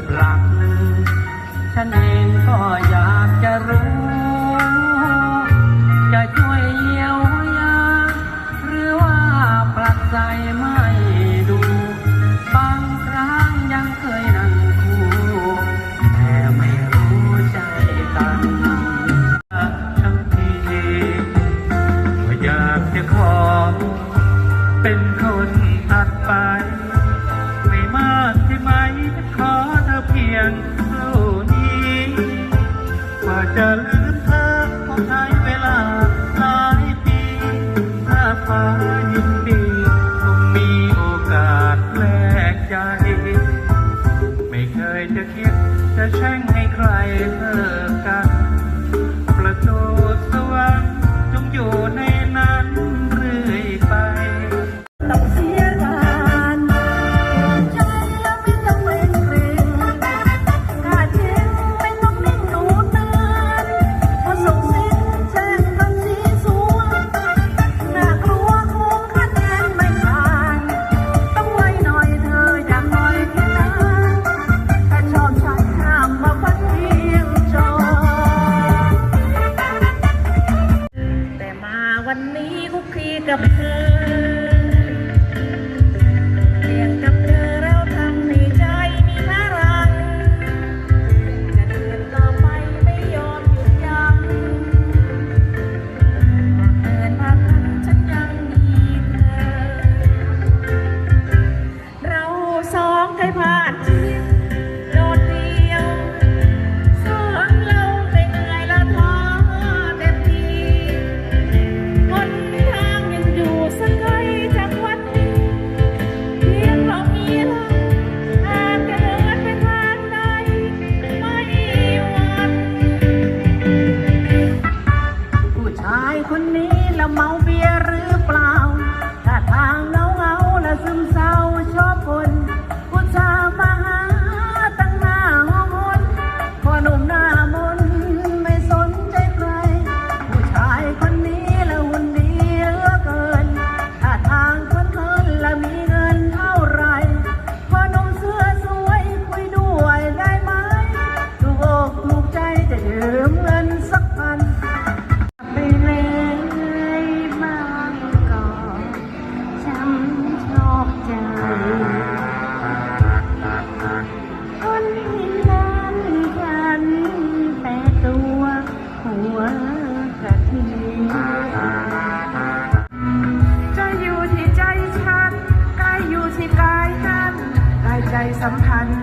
รือปลักหนึ่งฉันเองก็อยากจะรู้ จะช่วยเยียวยาหรือว่าปลัดใจมา Yeah.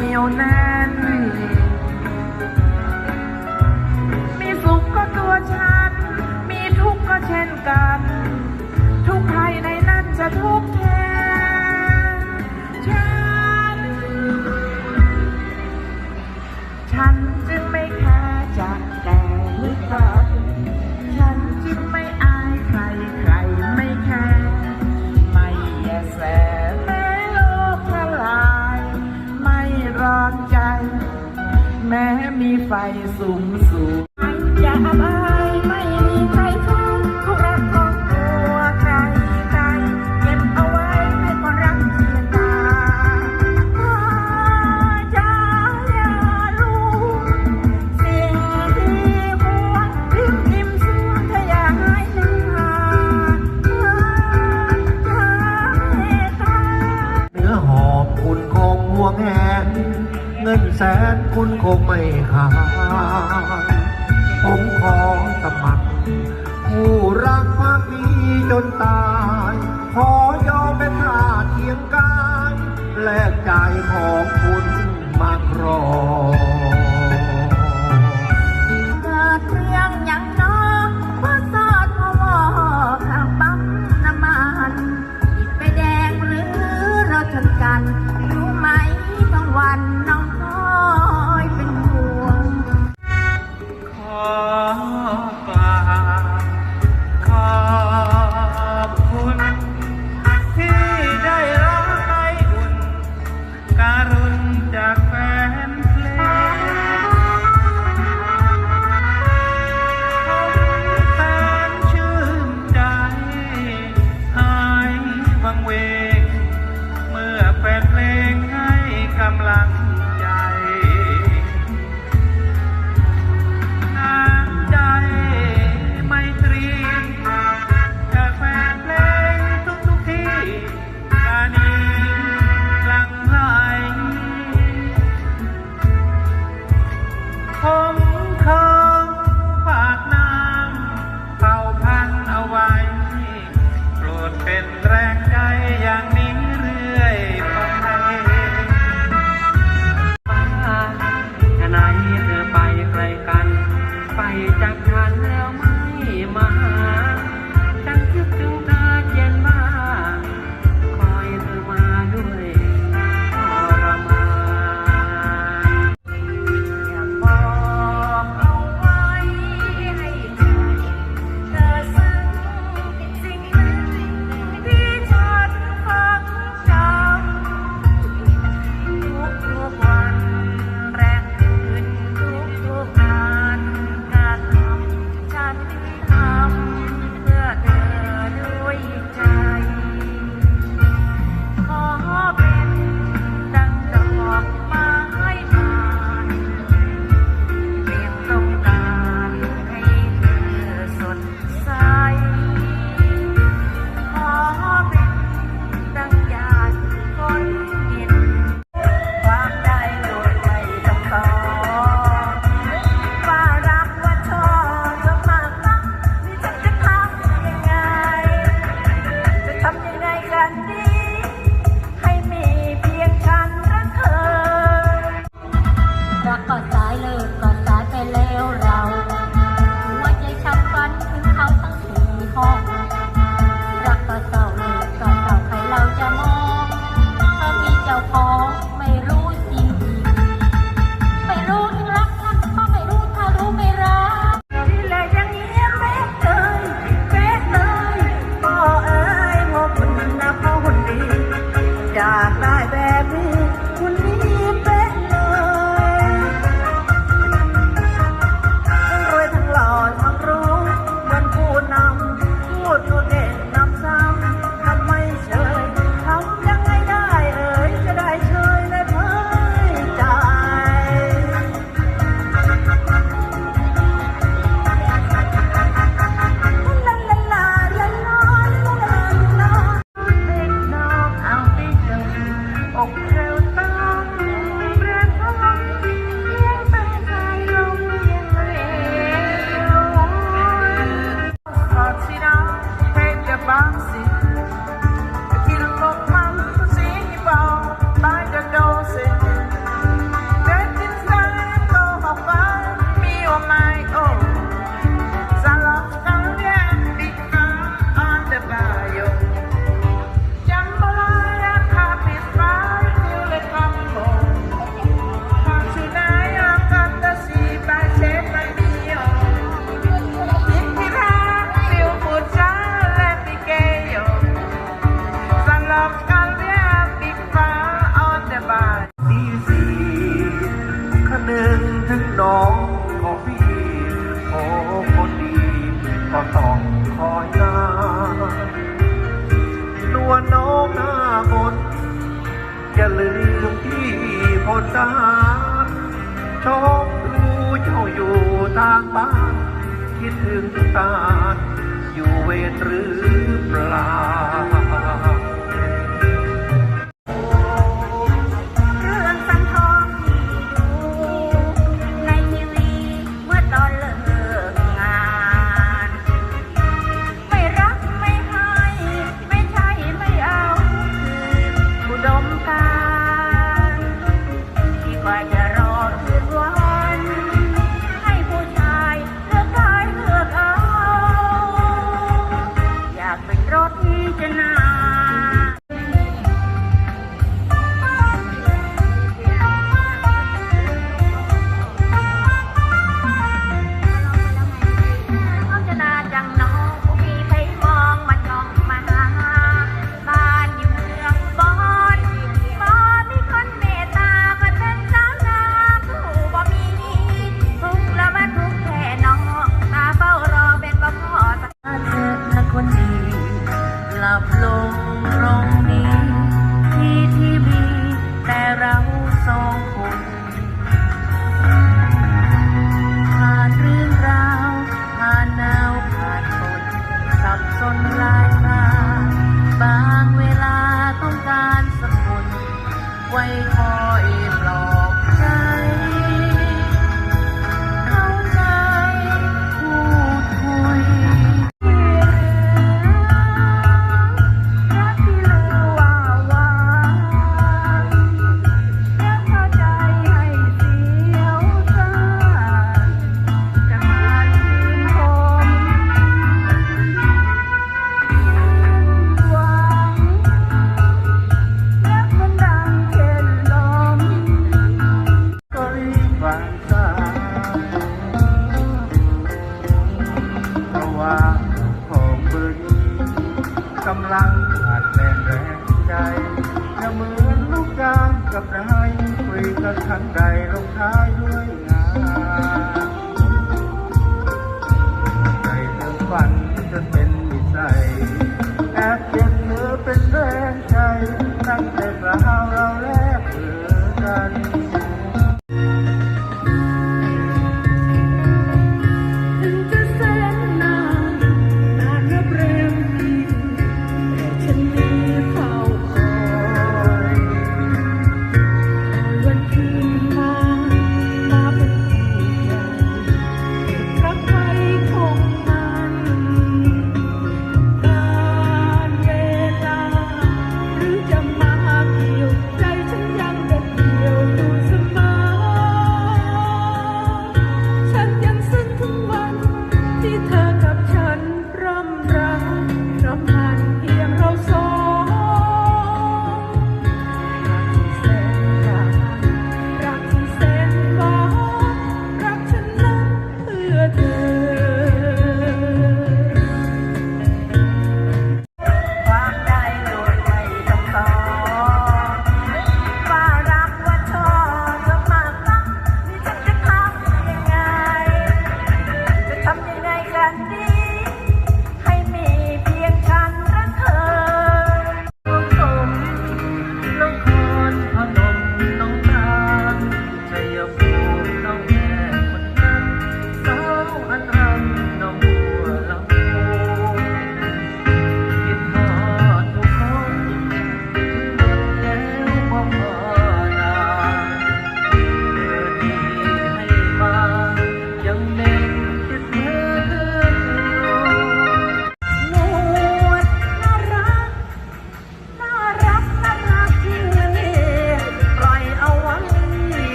牛奶 งินแสนคุณคงไม่หาผมขอสมัคร ผู้รักมากมีจนตาย ขอยอมเป็นทาเทียงกาย แลกใจของคุณมากรอ ดสาชมรู้เจ้าอยู่ทางบ้าน คิดถึงตาอยู่เวทหรือเปล่า